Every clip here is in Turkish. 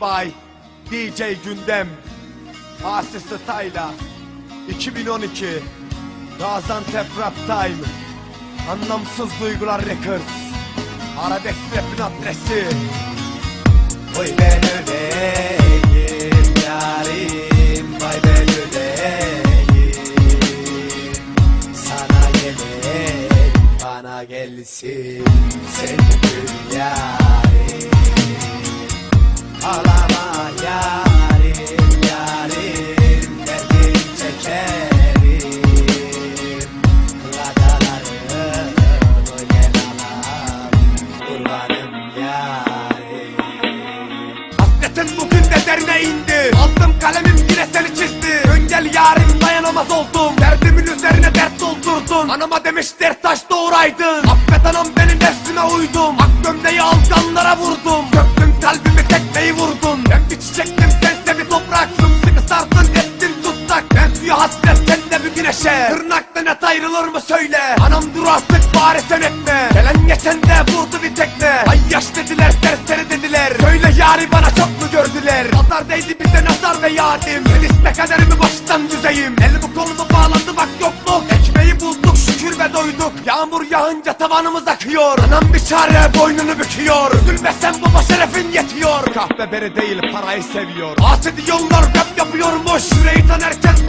by DJ Gündem Asi Style'a 2012 Gaziantep Rap Time Anlamsız Duygular Records Arabesk Rap'in adresi. Oy ben öleyim yarim Vay ben öleyim Sana gelin bana gelsin Sen gül derine indi. Aldım kalemim yine seni çizdi. Dön gel yarim dayanamaz oldum. Derdimin üzerine dert doldurdun. Anama demiş dert taş doğuraydın Affet anam benim nefsime uydum. Ak gömleği alganlara vurdum. Göktün kalbimi tekmeyi vurdun. Ben bir çiçektim sense bir toprak. Sımsıkı sardın ettin tutsak. Ben suya hasret sen de bir güneşe. Tırnaktan et ayrılır mı söyle. Anam dur artık bari sen etme. Gelen geçen de vurdu bir tekme. Ay yaş dediler serseri dediler. Söyle yari bana çok mu gördüler? Nazar değdi bize nazar ve yarim Sen iste kaderimi baştan düzeyim? Elimi kolumu bağladı bak yokluk Ekmeği bulduk şükür ve doyduk. Yağmur yağınca tavanımız akıyor. Anam bir çare boynunu büküyor. Üzülmesen baba şerefin yetiyor. Kahve beri değil parayı seviyor. Asi diyorlar rap yapıyormuş. Yüreğinden herkesten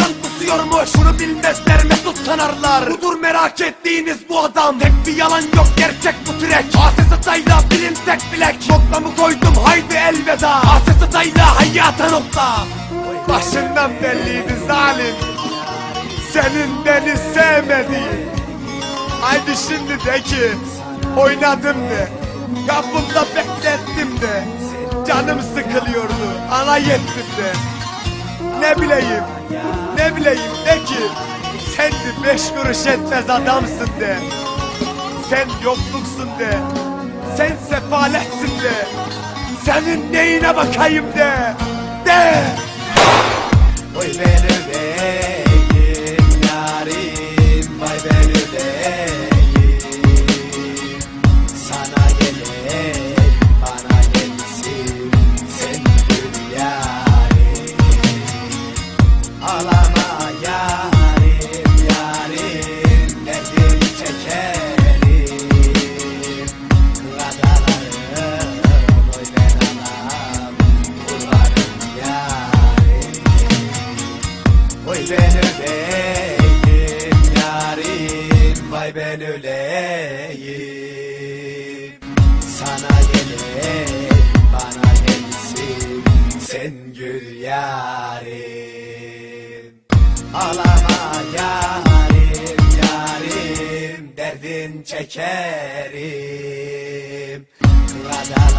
kusuyormuş Bunu bilmezler mesut sanarlar Budur merak ettiğiniz bu adam. Tek bir yalan yok gerçek bu trek. Asi stayla bilin tek bilek. Noktamı koydum haydi elveda. Asi stayla hayata nokta. Başından belliydi zalim. Senin beni sevmediğin Haydi şimdi de ki oynadım de. Kapımda beklettim de. Canım sıkılıyordu ana yettim de Ne bileyim ne bileyim de ki Sen de beş kuruş etmez adamsın de. Sen yokluksun de Sen sefaletsin de. Senin neyine bakayım de De. Oy ben Ben öleyim. Sana gelin bana gelsin Sen gül yarim. Ağlama yarim yarim Derdin çekerim. Kıladalarım